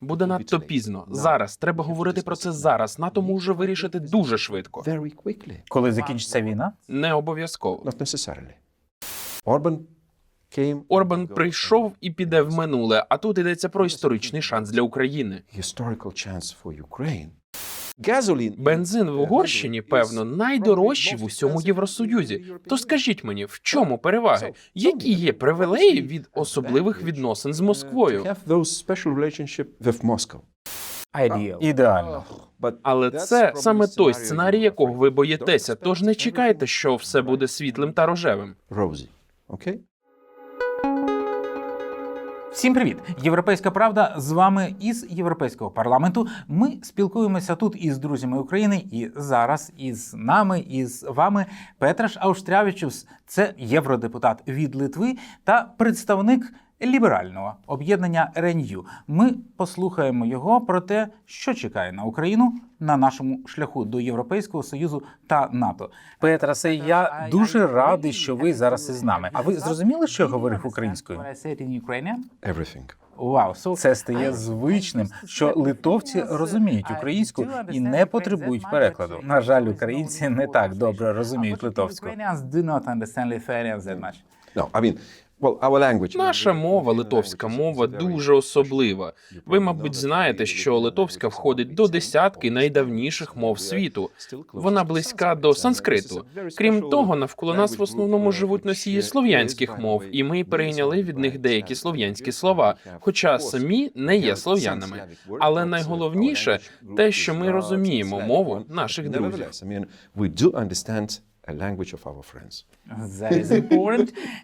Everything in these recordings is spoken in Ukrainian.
Буде надто пізно. Зараз треба говорити про це зараз. НАТО може вирішити дуже швидко. Коли закінчиться війна? Не обов'язково. Орбан Орбан прийшов і піде в минуле. А тут йдеться про історичний шанс для України. Бензин в Угорщині, певно, найдорожчий в усьому Євросоюзі. То скажіть мені, в чому переваги? Які є привілеї від особливих відносин з Москвою? have those special relationship with Moscow. Ідеально. Але це саме той сценарій, якого ви боїтеся. Тож не чекайте, що все буде світлим та рожевим. rosy. Всім привіт! Європейська правда з вами із Європейського парламенту. Ми спілкуємося тут із друзями України, і зараз із нами, із вами Петраш Ауштрявічус. Це євродепутат від Литви та представник ліберального об'єднання Ренью. Ми послухаємо його про те, що чекає на Україну на нашому шляху до Європейського союзу та НАТО. Петрасе, я дуже радий, що ви зараз із нами. А ви зрозуміли, що я говорив українською? Everything. Вау, це стає звичним, що литовці розуміють українську і не потребують перекладу. На жаль, українці не так добре розуміють литовську. No, I mean. Наша мова, литовська мова, дуже особлива. Ви, мабуть, знаєте, що литовська входить до десятки найдавніших мов світу. Вона близька до санскриту. Крім того, навколо нас в основному живуть носії слов'янських мов, і ми перейняли від них деякі слов'янські слова, хоча самі не є слов'янами. Але найголовніше те, що ми розуміємо мову наших друзів. Language of our friends.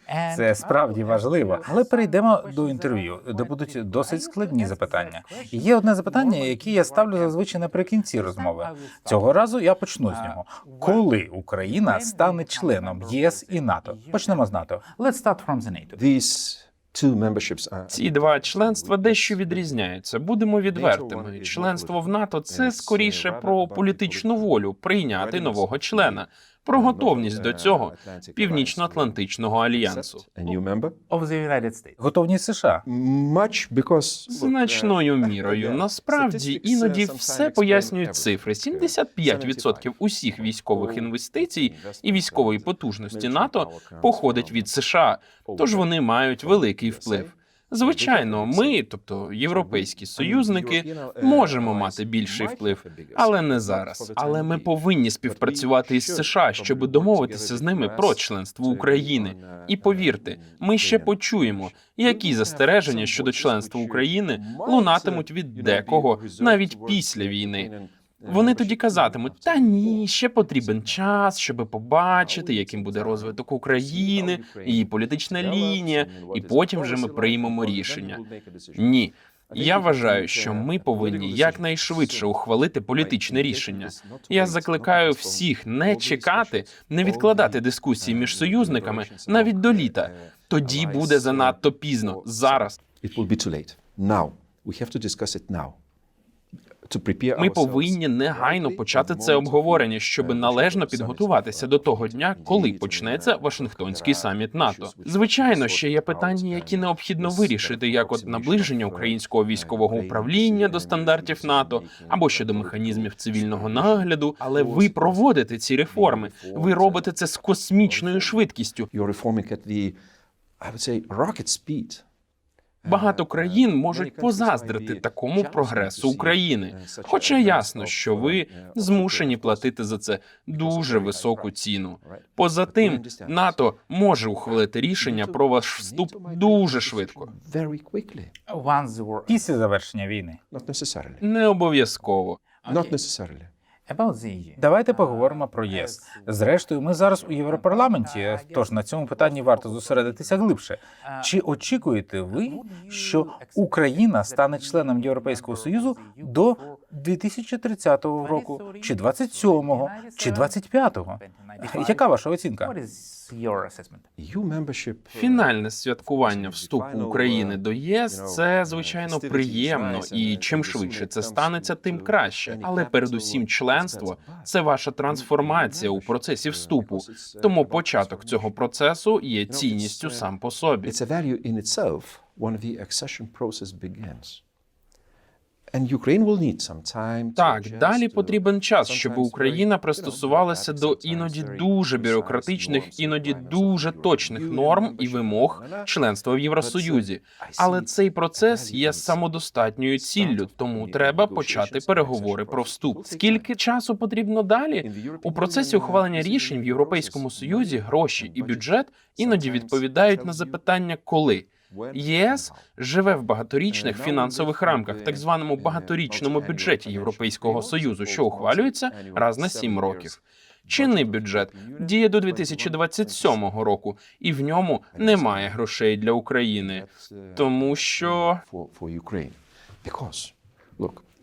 Це справді важливо. Але перейдемо до інтерв'ю, де будуть досить складні запитання. І Є одне запитання, яке я ставлю зазвичай наприкінці розмови. Цього разу я почну з нього. Коли Україна стане членом ЄС і НАТО? Почнемо з НАТО. Let's start from the NATO. These two memberships are Ці два членства дещо відрізняються. Будемо відвертими. Членство в НАТО це скоріше про політичну волю прийняти нового члена, про готовність до цього північно-атлантичного альянсу. Готовність США. Much because Значною мірою. насправді іноді все пояснюють цифри: 75% усіх військових інвестицій і військової потужності НАТО походить від США, тож вони мають великий вплив. Звичайно, ми, тобто європейські союзники, можемо мати більший вплив, але не зараз. Але ми повинні співпрацювати із США, щоб домовитися з ними про членство України. І повірте, ми ще почуємо, які застереження щодо членства України лунатимуть від декого навіть після війни. Вони тоді казатимуть: та ні, ще потрібен час, щоб побачити, яким буде розвиток України, її політична лінія, і потім вже ми приймемо рішення. Ні. Я вважаю, що ми повинні якнайшвидше ухвалити політичне рішення. Я закликаю всіх не чекати, не відкладати дискусії між союзниками навіть до літа. Тоді буде занадто пізно. Зараз. Now we have to discuss it now. Ми повинні негайно почати це обговорення, щоб належно підготуватися до того дня, коли почнеться Вашингтонський саміт НАТО. Звичайно, ще є питання, які необхідно вирішити, як от наближення українського військового управління до стандартів НАТО або щодо механізмів цивільного нагляду. Але ви проводите ці реформи. Ви робите це з космічною швидкістю. You're reforming at the, I would say, rocket speed. Багато країн можуть позаздрити такому прогресу України. Хоча ясно, що ви змушені платити за це дуже високу ціну. Поза тим, НАТО може ухвалити рішення про ваш вступ дуже швидко. Після завершення війни. Not necessarily. Не обов'язково. Давайте поговоримо про ЄС. Зрештою, ми зараз у Європарламенті, тож на цьому питанні варто зосередитися глибше. Чи очікуєте ви, що Україна стане членом Європейського союзу до 2030 року, чи 27-го, чи 25-го? Яка ваша оцінка? EU Фінальне святкування вступу України до ЄС це звичайно приємно, і чим швидше це станеться, тим краще. Але передусім, членство це ваша трансформація у процесі вступу. Тому початок цього процесу є цінністю сам по собі. It's a value in itself when the accession process begins. And Ukraine will need some time to Так, далі потрібен час, щоб Україна пристосувалася до іноді дуже бюрократичних, іноді дуже точних норм і вимог членства в Євросоюзі. Але цей процес є самодостатньою ціллю, тому треба почати переговори про вступ. Скільки часу потрібно далі? У процесі ухвалення рішень в Європейському Союзі гроші і бюджет іноді відповідають на запитання коли. ЄС живе в багаторічних фінансових рамках, так званому багаторічному бюджеті Європейського союзу, що ухвалюється раз на сім років. Чинний бюджет діє до 2027 року, і в ньому немає грошей для України, тому що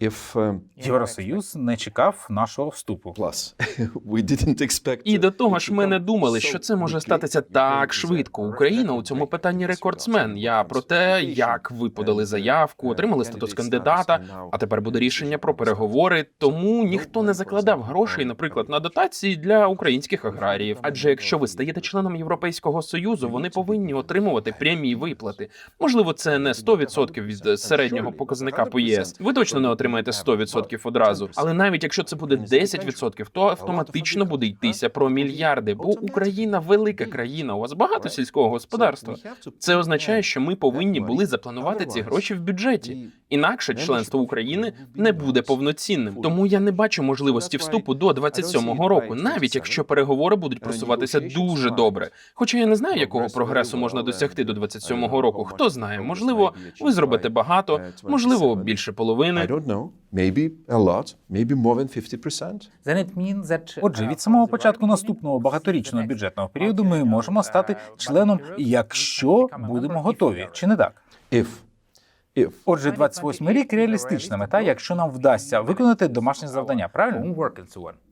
um, Євросоюз не чекав нашого вступу. plus we didn't expect і до того ж, ми не думали, що це може статися так швидко. Україна у цьому питанні рекордсмен. Я про те, як ви подали заявку, отримали статус кандидата. А тепер буде рішення про переговори. Тому ніхто не закладав грошей, наприклад, на дотації для українських аграріїв. Адже якщо ви стаєте членом Європейського союзу, вони повинні отримувати прямі виплати. Можливо, це не 100% від середнього показника по ЄС. Ви точно не отримаєте 100% одразу. Але навіть якщо це буде 10%, то автоматично буде йтися про мільярди. Бо Україна велика країна. У вас багато сільського господарства. Це означає, що ми повинні були запланувати ці гроші в бюджеті. Інакше членство України не буде повноцінним. Тому я не бачу можливості вступу до 27-го року, навіть якщо переговори будуть просуватися дуже добре. Хоча я не знаю, якого прогресу можна досягти до 27-го року. Хто знає, можливо, ви зробите багато, можливо, більше половини. Know. Maybe a lot. Maybe more than 50%. Отже, від самого початку наступного багаторічного бюджетного періоду ми можемо стати членом, якщо будемо готові, чи не так? If, if Отже, 28 рік реалістична мета, якщо нам вдасться виконати домашнє завдання. Правильно?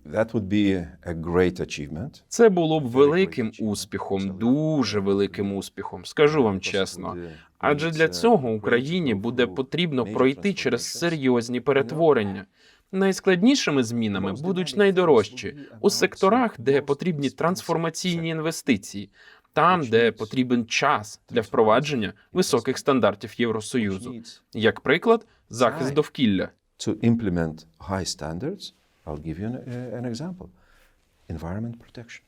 that would be a great achievement. Це було б великим успіхом, дуже великим успіхом. Скажу вам чесно. Адже для цього Україні буде потрібно пройти через серйозні перетворення. Найскладнішими змінами будуть найдорожчі у секторах, де потрібні трансформаційні інвестиції, там, де потрібен час для впровадження високих стандартів Євросоюзу. Як приклад, захист довкілля. To implement high standards, I'll give you an, uh, an example. Environment protection.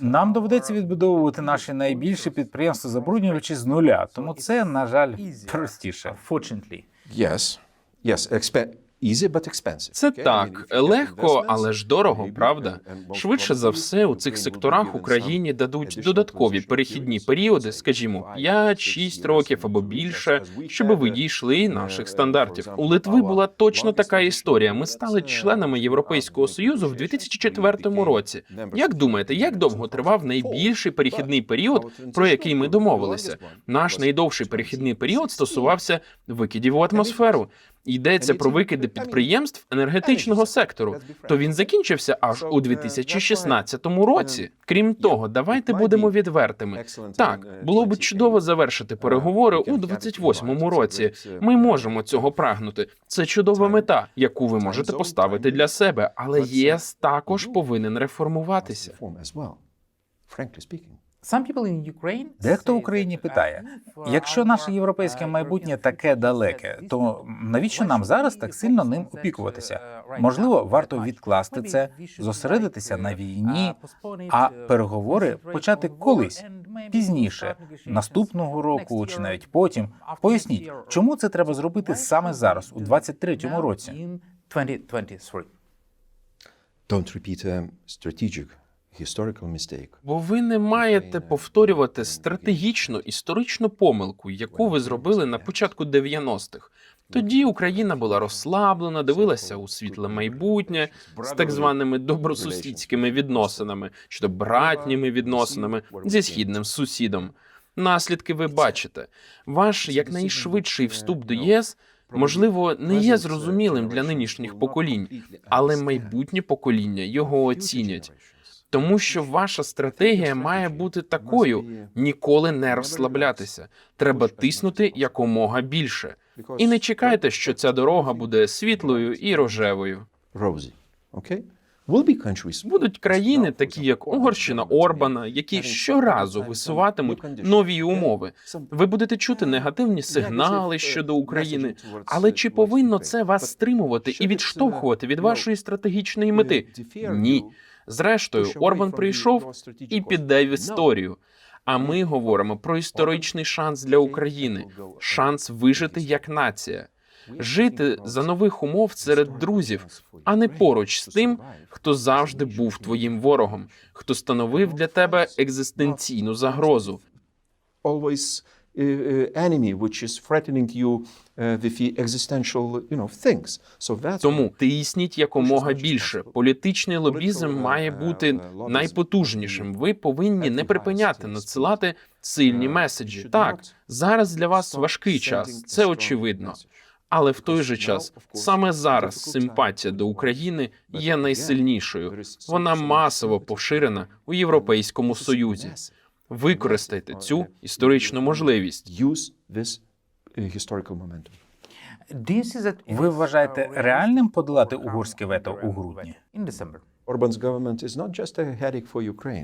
Нам доведеться відбудовувати наші найбільші підприємства забруднювачі з нуля, тому це, на жаль, простіше. Yes, yes, Це так легко, але ж дорого, правда? Швидше за все, у цих секторах Україні дадуть додаткові перехідні періоди, скажімо, five, 5-6 років або більше, щоб ви дійшли uh, наших стандартів. У Литви була точно така історія. Ми стали uh, членами Європейського Союзу в negotiations, 2004 we році. Як думаєте, як довго тривав найбільший перехідний період, про який ми домовилися? Наш найдовший перехідний період стосувався викидів у атмосферу. Йдеться про викиди підприємств енергетичного сектору. То він закінчився аж у 2016 році. Крім того, давайте будемо відвертими. Так, було б чудово завершити переговори у 28-му році. Ми можемо цього прагнути. Це чудова мета, яку ви можете поставити для себе. Але ЄС також повинен реформуватися. Дехто в Україні питає: якщо наше європейське майбутнє таке далеке, то навіщо нам зараз так сильно ним опікуватися? Можливо, варто відкласти це, зосередитися на війні, а переговори почати колись пізніше, наступного року чи навіть потім. Поясніть, чому це треба зробити саме зараз, у 23-му році? Don't repeat a strategic historical mistake. Бо ви не маєте повторювати стратегічну історичну помилку, яку ви зробили на початку 90-х. Тоді Україна була розслаблена, дивилася у світле майбутнє з так званими добросусідськими відносинами чи то братніми відносинами зі східним сусідом. Наслідки ви бачите. Ваш якнайшвидший вступ до ЄС можливо не є зрозумілим для нинішніх поколінь, але майбутнє покоління його оцінять. Тому що ваша стратегія має бути такою: ніколи не розслаблятися. Треба тиснути якомога більше. І не чекайте, що ця дорога буде світлою і рожевою. Countries. Будуть країни, такі як Угорщина Орбана, які щоразу висуватимуть нові умови. Ви будете чути негативні сигнали щодо України, але чи повинно це вас стримувати і відштовхувати від вашої стратегічної мети? Ні. Зрештою, Орбан прийшов і піде в історію. А ми говоримо про історичний шанс для України, шанс вижити як нація, жити за нових умов серед друзів, а не поруч з тим, хто завжди був твоїм ворогом, хто становив для тебе екзистенційну загрозу. Uh, uh, enemy which is threatening you uh, with the existential you know things so that's Тому тисніть якомога більше. Політичний лобізм має бути найпотужнішим. Ви повинні не припиняти надсилати сильні меседжі. Так, зараз для вас важкий час, це очевидно. Але в той же час саме зараз симпатія до України є найсильнішою. Вона масово поширена у Європейському Союзі. Використайте цю історичну можливість. momentum Ви вважаєте реальним подолати угорське вето у грудні?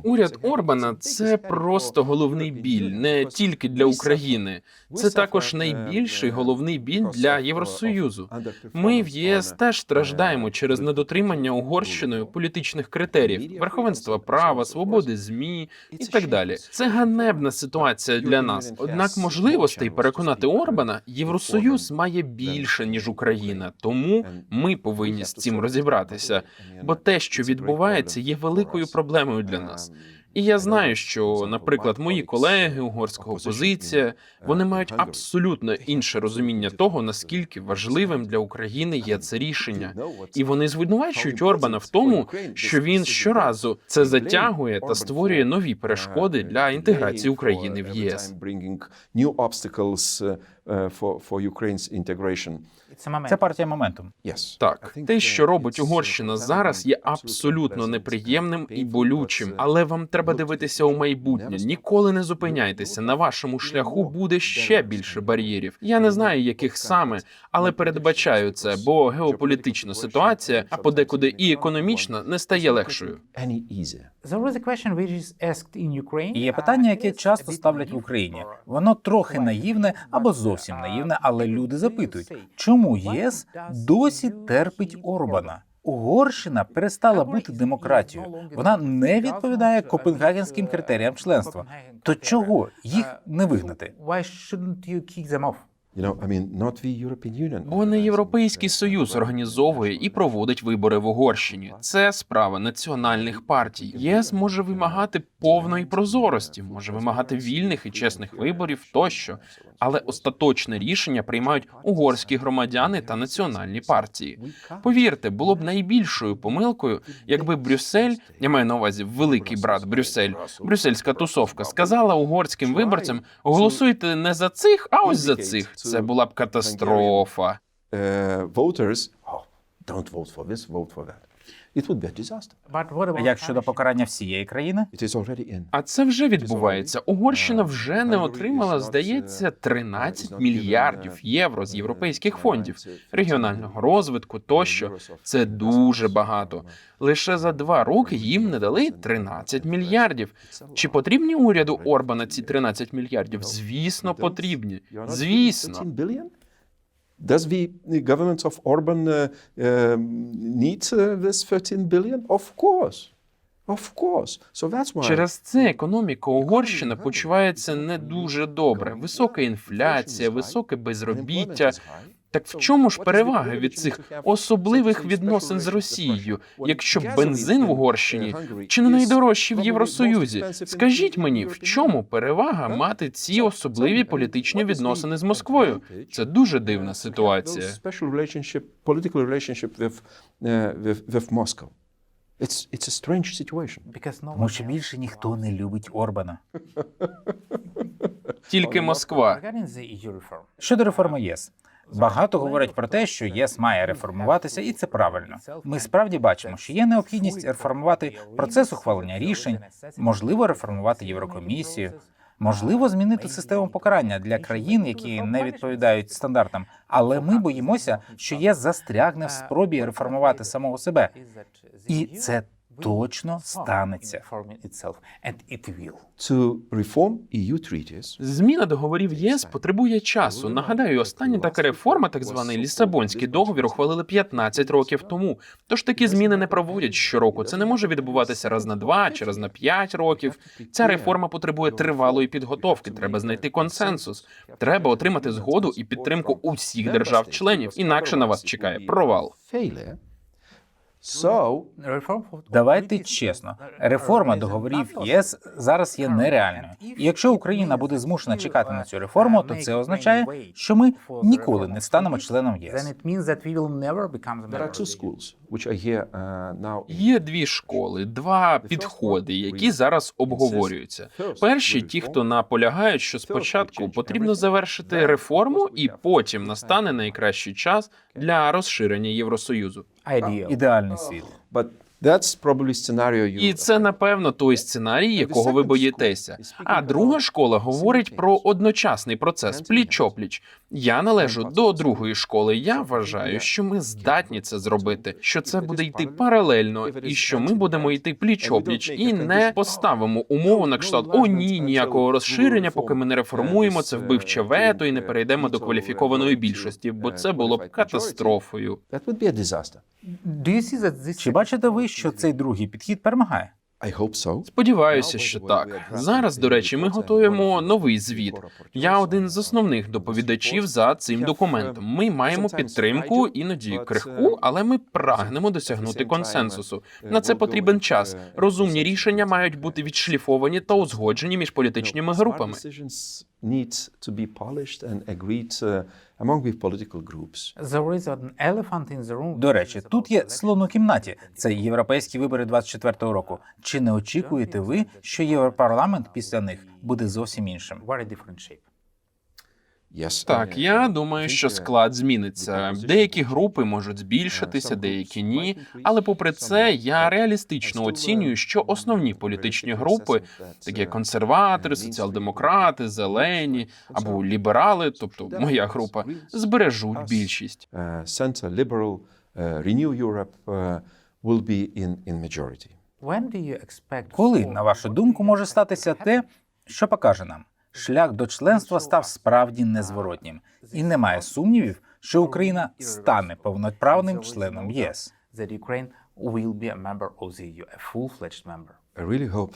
Уряд Орбана це просто головний біль не тільки для України. Це також найбільший головний біль для Євросоюзу. Ми в ЄС теж страждаємо через недотримання Угорщиною політичних критеріїв, верховенства права, свободи змі і так далі. Це ганебна ситуація для нас. Однак можливостей переконати Орбана Євросоюз має більше ніж Україна, тому ми повинні з цим розібратися. Бо те, що відбувається, є великою проблемою для нас. І я знаю, що, наприклад, мої колеги угорська опозиція вони мають абсолютно інше розуміння того, наскільки важливим для України є це рішення, і вони звинувачують Орбана в тому, що він щоразу це затягує та створює нові перешкоди для інтеграції України в ЄС. Це партія моментум. Так, те, що робить Угорщина зараз, є абсолютно неприємним і болючим, але вам треба дивитися у майбутнє. Ніколи не зупиняйтеся. На вашому шляху буде ще більше бар'єрів. Я не знаю, яких саме, але передбачаю це, бо геополітична ситуація, а подекуди і економічна, не стає легшою. І є питання, яке часто ставлять в Україні. Воно трохи наївне або зовсім наївне, але люди запитують, чому ЄС досі терпить Орбана? Угорщина перестала бути демократією. Вона не відповідає копенгагенським критеріям членства. То чого їх не вигнати? Бо не Європейський Союз організовує і проводить вибори в Угорщині. Це справа національних партій. ЄС може вимагати повної прозорості, може вимагати вільних і чесних виборів тощо. Але остаточне рішення приймають угорські громадяни та національні партії. Повірте, було б найбільшою помилкою, якби Брюссель, я маю на увазі великий брат Брюссель, брюссельська тусовка, сказала угорським виборцям: голосуйте не за цих, а ось за цих. Це була б катастрофа. uh, voters oh, don't vote for this vote for that It would be a disaster А як щодо покарання всієї країни? it is already in А це вже відбувається. Угорщина вже не отримала, здається, 13 мільярдів євро з європейських фондів, регіонального розвитку тощо. Це дуже багато. Лише за два роки їм не дали 13 мільярдів. Чи потрібні уряду Орбана ці 13 мільярдів? Звісно, потрібні. Звісно. 13 billion does the, the government of Orban uh, um, need uh, this 13 billion of course of course so that's why Через це економіка Угорщини почувається не дуже добре. Висока інфляція, високе безробіття. Так в чому ж перевага від цих особливих відносин з Росією, якщо бензин в Угорщині чи не найдорожчий в Євросоюзі? Скажіть мені, в чому перевага мати ці особливі політичні відносини з Москвою? Це дуже дивна ситуація. Uh. It's, it's a strange situation. Тому що більше ніхто не любить Орбана. Тільки Москва. Щодо реформи ЄС. Багато говорять про те, що ЄС має реформуватися, і це правильно. Ми справді бачимо, що є необхідність реформувати процес ухвалення рішень, можливо, реформувати Єврокомісію. Можливо, змінити систему покарання для країн, які не відповідають стандартам, але ми боїмося, що ЄС застрягне в спробі реформувати самого себе. І це точно станеться. To reform EU treaties, Зміна договорів ЄС потребує часу. Нагадаю, остання така реформа, так званий Лісабонський договір, ухвалили 15 років тому. Тож такі зміни не проводять щороку. Це не може відбуватися раз на два чи раз на п'ять років. Ця реформа потребує тривалої підготовки. Треба знайти консенсус. Треба отримати згоду і підтримку усіх держав-членів. Інакше на вас чекає провал. Давайте чесно, реформа договорів ЄС зараз є нереальною. І якщо Україна буде змушена чекати на цю реформу, то це означає, що ми ніколи не станемо членом ЄС. Uh. Є дві школи, два підходи, які зараз обговорюються. Перші ті, хто наполягають, що спочатку потрібно завершити реформу, і потім настане найкращий час для розширення Євросоюзу. Ідеальний світ. But that's probably scenario you. І це напевно той сценарій, якого ви боїтеся. А друга школа говорить про одночасний процес пліч-опліч. Я належу до другої школи. Я вважаю, що ми здатні це зробити, що це буде йти паралельно, і що ми будемо йти пліч-опліч і не поставимо умову на кшталт о ні, ніякого розширення, поки ми не реформуємо це вбивче вето і не перейдемо до кваліфікованої більшості, бо це було б катастрофою. Чи бачите ви, що цей другий підхід перемагає? I. Сподіваюся, що так. Зараз, до речі, ми готуємо новий звіт. Я один з основних доповідачів за цим документом. Ми маємо підтримку, іноді крихку, але ми прагнемо досягнути консенсусу. На це потрібен час. Розумні рішення мають бути відшліфовані та узгоджені між політичними групами. Uh, among political groups. there is an elephant in the room. До речі, тут є слон у кімнаті. Це європейські вибори 24-го року. Чи не очікуєте ви, що європарламент після них буде зовсім іншим? Very different shape. Yes. Так, я думаю, що склад зміниться. Деякі групи можуть збільшитися, деякі ні. Але попри це, я реалістично оцінюю, що основні політичні групи, такі як консерватори, соціал-демократи, зелені або ліберали, тобто моя група, збережуть більшість. center liberal renew Europe will be in in majority. Коли, на вашу думку, може статися те, що покаже нам? Шлях до членства став справді незворотнім, і немає сумнівів, що Україна стане повноправним членом ЄС.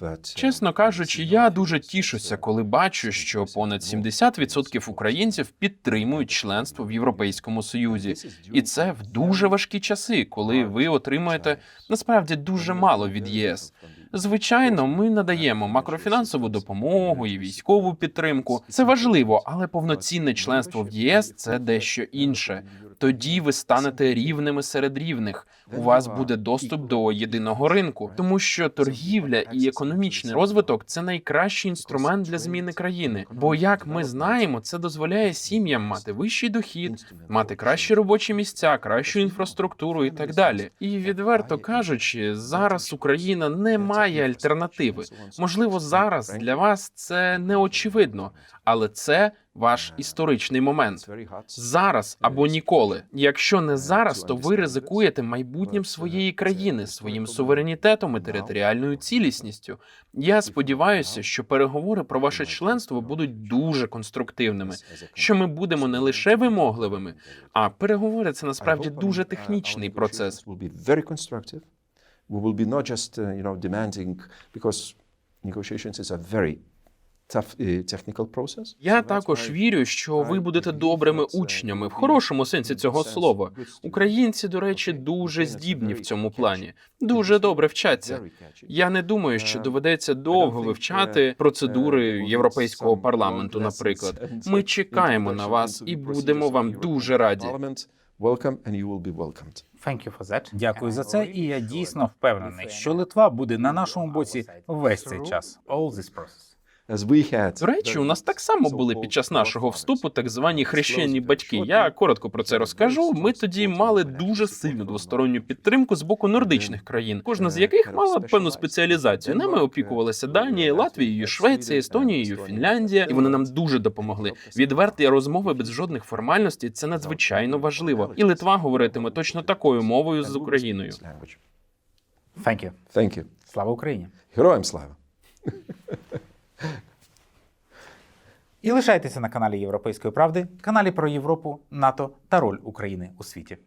uh, Чесно кажучи, я дуже тішуся, коли бачу, що понад 70% українців підтримують членство в Європейському Союзі, і це в дуже важкі часи, коли ви отримуєте насправді дуже мало від ЄС. Звичайно, ми надаємо макрофінансову допомогу і військову підтримку. Це важливо, але повноцінне членство в ЄС це дещо інше. Тоді ви станете рівними серед рівних. У вас буде доступ до єдиного ринку, тому що торгівля і економічний розвиток це найкращий інструмент для зміни країни. Бо як ми знаємо, це дозволяє сім'ям мати вищий дохід, мати кращі робочі місця, кращу інфраструктуру і так далі. І відверто кажучи, зараз Україна не має альтернативи. Можливо, зараз для вас це не очевидно, але це ваш історичний момент. Зараз або ніколи. Якщо не зараз, то ви ризикуєте майбутнім своєї країни, своїм суверенітетом і територіальною цілісністю. Я сподіваюся, що переговори про ваше членство будуть дуже конструктивними. Що ми будемо не лише вимогливими, а переговори це насправді дуже технічний процес. We will be not just uh, you know demanding because negotiations is a very technical process. Я також вірю, що ви будете добрими учнями в хорошому сенсі цього слова. Українці, до речі, дуже здібні в цьому плані, дуже добре вчаться. Я не думаю, що доведеться довго вивчати процедури європейського парламенту. Наприклад, ми чекаємо на вас і будемо вам дуже раді. Welcome and you will be welcomed. Thank you for that. Дякую за це, і я дійсно впевнений, що Литва буде на нашому боці весь цей час. All this process. As we had. До речі, у нас так само були під час нашого вступу так звані хрещені батьки. Я коротко про це розкажу. Ми тоді мали дуже сильну двосторонню підтримку з боку нордичних країн, кожна з яких мала певну спеціалізацію. Нами опікувалися Данія, Латвією, Швеція, Естонією, Фінляндія, і вони нам дуже допомогли. Відверті розмови без жодних формальностей це надзвичайно важливо. І Литва говоритиме точно такою мовою з Україною. Thank you. Thank you. Слава Україні! Героям слава! І лишайтеся на каналі Європейської правди, каналі про Європу, НАТО та роль України у світі.